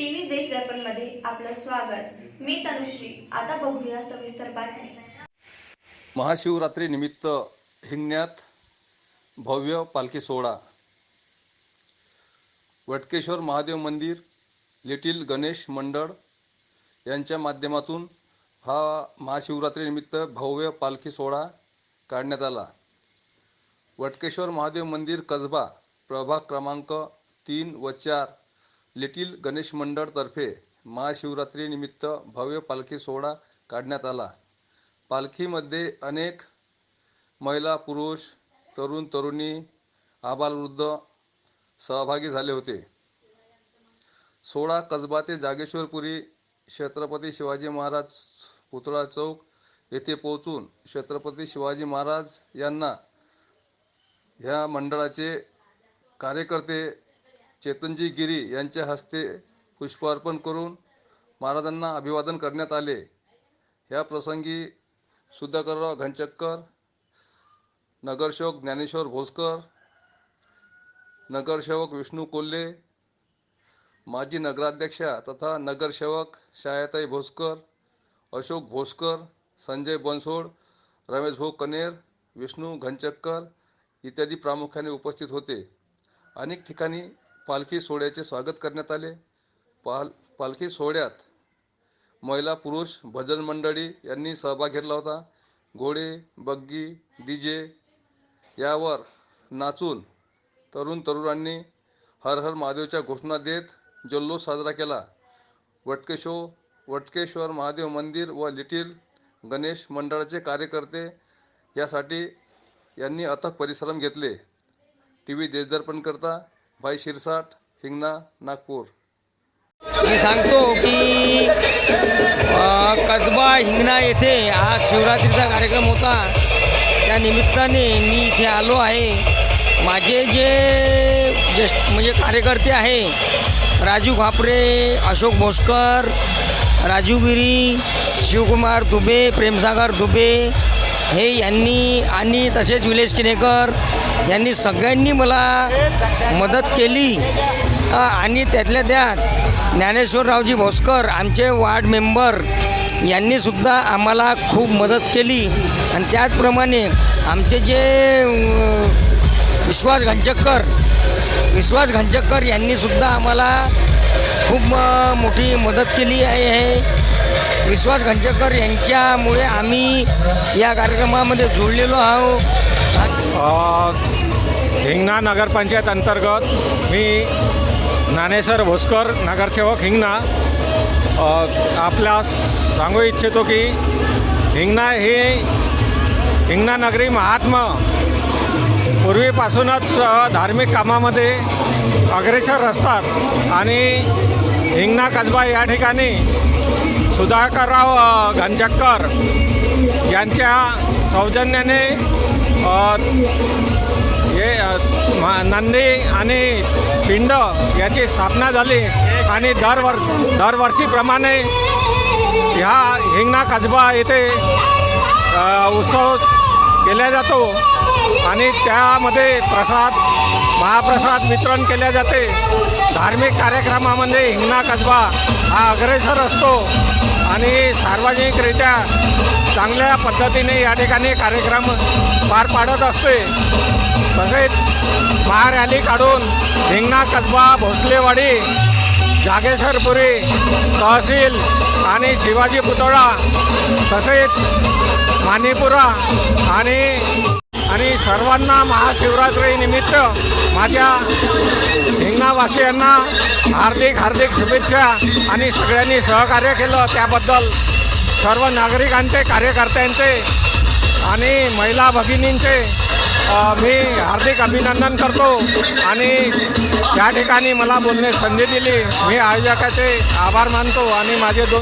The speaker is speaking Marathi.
न्यूज दर्पणमध्ये आपलं स्वागत. मी तनुश्री. आता बघूया सविस्तर बातमी महाशिवरात्री निमित्त हिंगण्यात भव्य पालखी सोहळा. वटकेश्वर महादेव मंदिर लिटिल गणेश मंडळ यांच्या माध्यमातून हा महाशिवरात्रीनिमित्त भव्य पालखी सोहळा काढण्यात आला. वटकेश्वर महादेव मंदिर कसबा प्रभाग क्रमांक तीन व चार लिटिल गणेश मंडळतर्फे महाशिवरात्रीनिमित्त भव्य पालखी सोहळा काढण्यात आला. पालखीमध्ये अनेक महिला पुरुष तरुण तरुणी आबालवृद्ध सहभागी झाले होते. सोळा कसबा ते जागेश्वरपुरी छत्रपती शिवाजी महाराज पुतळा चौक येथे पोहोचून छत्रपती शिवाजी महाराज यांना ह्या मंडळाचे कार्यकर्ते चेतनजी गिरी यांच्या हस्ते पुष्पार्पण करून महाराजांना अभिवादन करण्यात आले. या प्रसंगी सुधाकरराव घनचक्कर नगरसेवक ज्ञानेश्वर भोसकर नगरसेवक विष्णू कोल्हे माजी नगराध्यक्षा तथा नगरसेवक छायाताई भोसकर अशोक भोसकर संजय बनसोड रमेश भाऊ कनेर विष्णू घनचक्कर इत्यादी प्रामुख्याने उपस्थित होते. अनेक ठिकाणी पालखी सोहळ्याचे स्वागत करण्यात आले. पाल पालखी सोहळ्यात महिला पुरुष भजन मंडळी यांनी सहभाग घेतला होता. घोडे बग्गी डी जे यावर नाचून तरुण तरुणांनी हर हर महादेवच्या घोषणा देत जल्लोष साजरा केला. वटकेशो वटकेश्वर महादेव मंदिर व लिटिल गणेश मंडळाचे कार्यकर्ते यासाठी यांनी अथक परिश्रम घेतले. टी व्ही देशदर्पणकरता भाई शिरसाट हिंगणा नागपूर. मी सांगतो की कसबा हिंगणा येथे आज शिवरात्रीचा कार्यक्रम होता. त्या निमित्ताने मी इथे आलो आहे. माझे जे ज्येष्ठ म्हणजे कार्यकर्ते आहे राजू खापरे अशोक भोसकर राजूगिरी शिवकुमार दुबे प्रेमसागर दुबे हे यांनी आणि तसेच विलेश किनेकर यांनी सगळ्यांनी मला मदत केली. आणि त्यातल्या त्यात ज्ञानेश्वररावजी भोसकर आमचे वार्ड मेंबर यांनीसुद्धा आम्हाला खूप मदत केली. आणि त्याचप्रमाणे आमचे जे विश्वास घनचक्कर विश्वास घनचक्कर यांनीसुद्धा आम्हाला खूप मोठी मदत केली आहे. विश्वास घंचेकर यांच्यामुळे आम्ही या कार्यक्रमामध्ये जोडलेलो आहोत. हिंगणा नगरपंचायत अंतर्गत मी ज्ञानेश्वर भोसकर नगरसेवक हिंगणा. आपल्या आपल्यास सांगू इच्छितो की हिंगणा हे हिंगणा नगरी महात्मा. पूर्वीपासूनच धार्मिक कामामध्ये अग्रेसर असतात आणि हिंगणा कसबा या ठिकाणी सुधाकरराव घनचक्कर यांच्या सौजन्याने हे नंदी आणि पिंड याची स्थापना झाली. आणि दरवर दरवर्षीप्रमाणे ह्या हिंगणा कसबा येथे उत्सव केला जातो. आणि त्यामध्ये प्रसाद महाप्रसाद वितरण केले जाते. धार्मिक कार्यक्रमामध्ये हिंगणा कसबा हा अग्रेसर असतो आणि सार्वजनिकरित्या चांगल्या पद्धतीने या ठिकाणी कार्यक्रम पार पाडत असते तसेच महारॅली काढून हिंगणा कसबा भोसलेवाडी जागेसरपुरी तहसील आणि शिवाजी पुतळा तसेच मानीपुरा आणि आणि सर्वांना महाशिवरात्रीनिमित्त माझ्या वासियांना हार्दिक हार्दिक शुभेच्छा आणि सगळ्यांनी सहकार्य केलं त्याबद्दल. सर्व नागरिकांचे कार्यकर्त्यांचे आणि महिला भगिनींचे मी हार्दिक अभिनंदन करतो. आणि या ठिकाणी मला बोलण्यास संधी दिली. मी आयोजकाचे आभार मानतो आणि माझे दोन